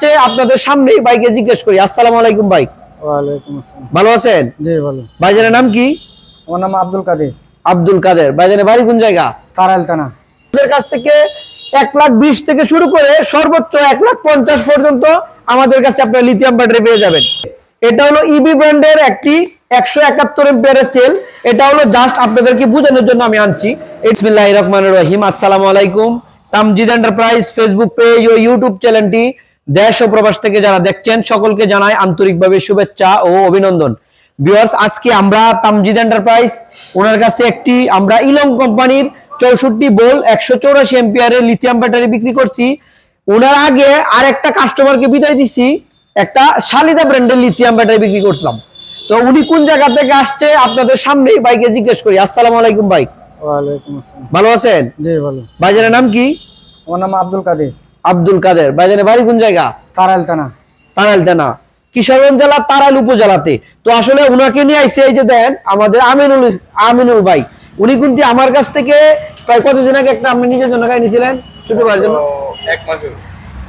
আসছে আপনাদের সামনেই বাইকে জিজ্ঞেস করি। আসসালামু আলাইকুম ভাই। ওয়ালাইকুম আসসালাম। ভালো আছেন? জি ভালো। ভাইজানের নাম কি? আমার নাম আব্দুল কাদের। আব্দুল কাদের। ভাইজানের বাড়ি কোন জায়গা? কারাইল থানা। আমাদের কাছ থেকে এক লাখ বিশ থেকে শুরু করে সর্বোচ্চ এক লাখ পঞ্চাশ পর্যন্ত আমাদের কাছে আপনার লিথিয়াম ব্যাটারি পেয়ে যাবেন। এটা হলো ইবি ব্র্যান্ডের একটি একশো একাত্তর এম্পিয়ারের সেল এটা হলো জাস্ট আপনাদেরকে বোঝানোর জন্য আমি আনছি। ইসমিল্লাহ রহমান রহিম। আসসালামু আলাইকুম। তামজিদ এন্টারপ্রাইজ ফেসবুক পেজ ও ইউটিউব চ্যানেলটি দেশ ও প্রবাস থেকে যারা দেখছেন সকলকে জানাই আন্তরিকভাবে শুভেচ্ছা ও অভিনন্দন। ভিউয়ার্স আজকে আমরা তামজিদ এন্টারপ্রাইজ ওনার কাছে একটি আমরা ইলং কোম্পানির চৌষট্টি বোল একশো চৌরাশি এম্পিয়ারের লিথিয়াম ব্যাটারি বিক্রি করছি। ওনার আগে আর একটা কাস্টমারকে বিদায় দিছি একটা শালিদা ব্র্যান্ডের লিথিয়াম ব্যাটারি বিক্রি করছিলাম। তো উনি কোন জায়গা থেকে আসছে আপনাদের সামনেই বাইকে জিজ্ঞেস করি। আসসালামু আলাইকুম ভাই। আসসালাম। ভালো আছেন? জি ভালো। ভাইজানের নাম কি? আমার নাম আব্দুল কাদের। আব্দুল কাদের। ভাইজানের বাড়ি কোন জায়গা? কারাইল থানা। তারাইল থানা। কিশোরগঞ্জ জেলা তারাইল উপজেলাতে। তো আসলে উনাকে নিয়ে আইসে এই যে দেন আমাদের আমিনুল আমিনুল ভাই। উনি কিন্তু আমার কাছ থেকে প্রায় কতদিন আগে একটা আপনি নিজের জন্য গাড়ি নিয়েছিলেন? ছোট ভাইয়ের জন্য? এক মাস হবে।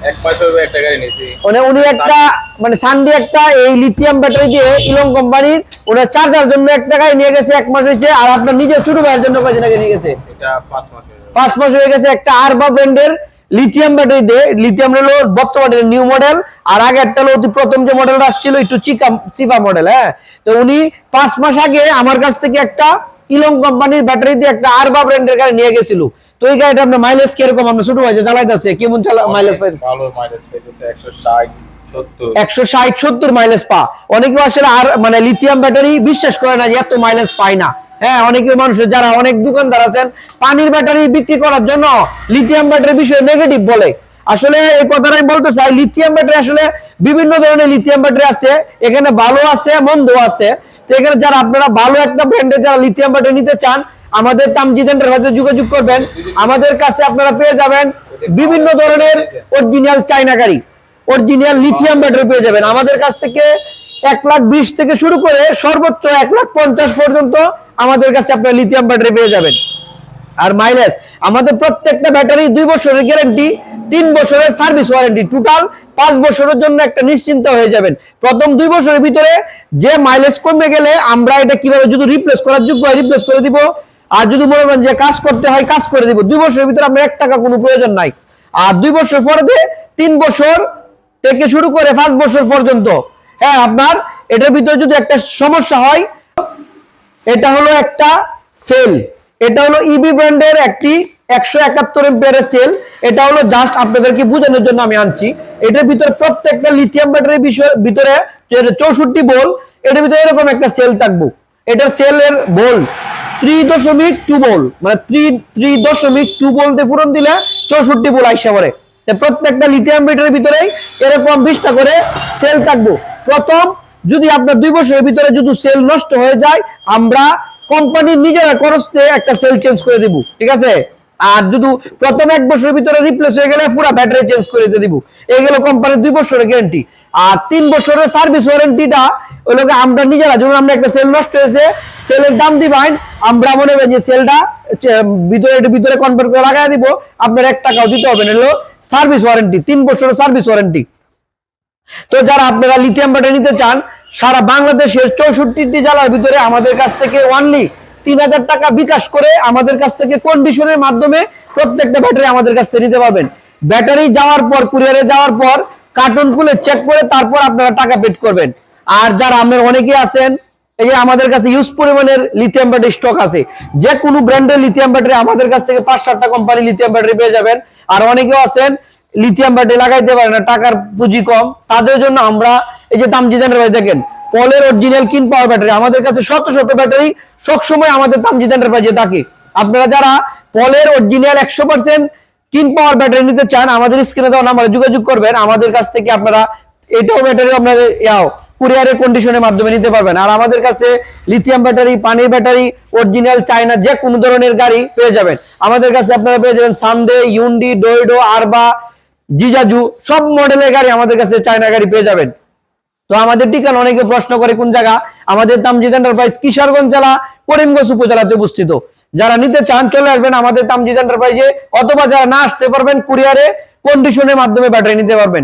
এক মাস হবে একটা গাড়ি নিয়েছি। মানে উনি একটা মানে সানডে একটা এই লিথিয়াম ব্যাটারি দিয়ে ইলং কোম্পানির ওনার চার্জার জন্য একটা গাড়ি নিয়ে গেছে এক মাস হয়েছে। আর আপনার নিজের ছোট ভাইয়ের জন্য কয়দিন আগে নিয়ে গেছে? এটা পাঁচ মাস পাঁচ মাস হয়ে গেছে একটা আরবা ব্র্যান্ডের লিথিয়াম ব্যাটারি দিয়ে লিথিয়াম হলো বর্তমানে নিউ মডেল আর আগে একটা হলো অতি প্রথম যে মডেলটা আসছিল একটু চিকা চিপা মডেল হ্যাঁ? তো উনি পাঁচ মাস আগে আমার কাছ থেকে একটা ইলং কোম্পানির ব্যাটারি দিয়ে একটা আরবা ব্র্যান্ডের গাড়ি নিয়ে গেছিল। তো এই গাড়িটা আপনার মাইলেজ কীরকম? আমরা ছোট ভাই চালাইতেছে কেমন চালা মাইলেজ পাই? ভালো মাইলেজ পেয়েছে একশো ষাট সত্তর। একশো ষাট সত্তর মাইলেজ পা। অনেকে আসলে আর মানে লিথিয়াম ব্যাটারি বিশ্বাস করে না যে এত মাইলেজ পায় না। হ্যাঁ অনেকে মানুষের যারা অনেক দোকানদার আছেন, পানির ব্যাটারি বিক্রি করার জন্য লিথিয়াম বিষয়ে নেগেটিভ বলে। আসলে এই কথাটা আমি বলতে চাই লিথিয়াম ব্যাটারি আসলে বিভিন্ন ধরনের লিথিয়াম ব্যাটারি আছে। এখানে ভালো আছে মন্দ আছে। তো এখানে যারা আপনারা ভালো একটা যারা লিথিয়াম ব্যাটারি নিতে চান, আমাদের যোগাযোগ করবেন। আমাদের কাছে আপনারা পেয়ে যাবেন বিভিন্ন ধরনের অরিজিনাল চাইনা গাড়ি। অরিজিনাল লিথিয়াম ব্যাটারি পেয়ে যাবেন। আমাদের কাছ থেকে এক লাখ বিশ থেকে শুরু করে সর্বোচ্চ এক লাখ পঞ্চাশ পর্যন্ত আমাদের কাছে আপনার লিথিয়াম ব্যাটারি পেয়ে যাবেন। আর মাইলেজ আমাদের প্রত্যেকটা ব্যাটারি দুই বছরের গ্যারান্টি তিন বছরের সার্ভিস ওয়ারেন্টি টোটাল পাঁচ বছরের জন্য একটা নিশ্চিন্ত হয়ে যাবেন। প্রথম দুই বছরের ভিতরে যে মাইলেজ কমে গেলে আমরা এটা কীভাবে যদি রিপ্লেস করার যোগ্য হয় রিপ্লেস করে দিব। আর যদি মনে করেন যে কাজ করতে হয় কাজ করে দিব। দুই বছরের ভিতরে আমরা এক টাকা কোনো প্রয়োজন নাই। আর দুই বছর পরে তিন বছর থেকে শুরু করে পাঁচ বছর পর্যন্ত হ্যাঁ আপনার এটার ভিতরে যদি একটা সমস্যা হয়, এটা হলো একটা সেল এটা হলো ইবি ব্র্যান্ডের একটি একশো একাত্তর এম্পিয়ারের সেল এটা হলো জাস্ট আপনাদেরকে বোঝানোর জন্য আমি আনছি। এটার ভিতরে প্রত্যেকটা লিথিয়াম ব্যাটারি বিষয় ভিতরে চৌষট্টি বল এটার ভিতরে এরকম একটা সেল থাকব। এটার সেলের বল থ্রি দশমিক টু বল মানে থ্রি থ্রি দশমিক টু বলতে পূরণ দিলে চৌষট্টি বল আইসা পরে প্রত্যেকটা লিথিয়াম ব্যাটারির ভিতরেই এরকম বিশটা করে সেল থাকব। প্রথম, যদি আপনার দুই বছরের ভিতরে যদি সেল নষ্ট হয়ে যায়, আমরা কোম্পানির নিজেরা খরচতে একটা সেল চেঞ্জ করে দিব, ঠিক আছে? আর যদি প্রথম এক বছরের ভিতরে রিপ্লেস হয়ে গেলে পুরো ব্যাটারি চেঞ্জ করে দিয়ে দিব। এই গেল কোম্পানির দুই বছরের গ্যারান্টি আর তিন বছরের সার্ভিস ওয়ারেন্টিটা ওই লোকে আমরা নিজেরা যখন আমরা একটা সেল নষ্ট হয়েছে সেলের দাম দিবেন আমরা মনে করি যে সেলটা ভিতরে ভিতরে কনভার্ট করে লাগাই দিব, আপনার এক টাকাও দিতে হবে না। হলো সার্ভিস ওয়ারেন্টি তিন বছরের সার্ভিস ওয়ারেন্টি তো যারা আপনারা লিথিয়াম ব্যাটারি নিতে চান, সারা বাংলাদেশের চৌষট্টি জেলার ভিতরে আমাদের কাছ থেকে ওয়ানলি তিন হাজার টাকা বিকাশ করে আমাদের কাছ থেকে কন্ডিশনের মাধ্যমে প্রত্যেকটা ব্যাটারি আমাদের কাছ থেকে নিতে পারবেন। ব্যাটারি যাওয়ার পর কুরিয়ারে যাওয়ার পর কার্টুন খুলে চেক করে তারপর আপনারা টাকা পেড করবেন। আর যারা আপনার অনেকে আছেন, এই যে আমাদের কাছে ইউজ পরিমাণের লিথিয়াম ব্যাটারি স্টক আছে, যে কোনো ব্র্যান্ডের লিথিয়াম ব্যাটারি আমাদের কাছ থেকে পাঁচ সাতটা কোম্পানি লিথিয়াম ব্যাটারি পেয়ে যাবেন। আর অনেকেও আছেন লিথিয়াম ব্যাটারি লাগাইতে পারে না, টাকার পুঁজি কম। তাদের জন্য আমরা এই যে তামজিদানের ভাই দেখেন, পলের অরিজিনাল কিন পাওয়ার ব্যাটারি আমাদের কাছে শত শত ব্যাটারি সবসময় আমাদের তামজিদানের ভাইজে থাকে। আপনারা যারা পলের অরিজিনাল একশো পার্সেন্ট কিন পাওয়ার ব্যাটারি নিতে চান, আমাদের স্ক্রিনে দেওয়া নাম্বারে যোগাযোগ করবেন। আমাদের কাছ থেকে আপনারা এটাও ব্যাটারি আপনাদের ইয়াও কুরিয়ারের কন্ডিশনের মাধ্যমে নিতে পারবেন। আর আমাদের কাছে লিথিয়াম ব্যাটারি পানির ব্যাটারি অরিজিনাল চায়না যে কোনো ধরনের গাড়ি পেয়ে যাবেন। আমাদের কাছে আপনারা পেয়ে যাবেন সানডে ইউন্ডি ডোইডো আরবা জিজাজু, সব মডেলের গাড়ি আমাদের কাছে চায়না গাড়ি পেয়ে যাবেন। তো আমাদের ঠিকানা, অনেকে প্রশ্ন করে কোন জায়গা। আমাদের তামজিদ এন্টারপ্রাইজ কিশোরগঞ্জ জেলা, করিমগঞ্জ উপজেলাতে অবস্থিত। যারা নিতে চান, চলে আসবেন আমাদের তামজিদ এন্টারপ্রাইজে অথবা যারা না আসতে পারবেন কুরিয়ারে কন্ডিশনের মাধ্যমে ব্যাটারি নিতে পারবেন।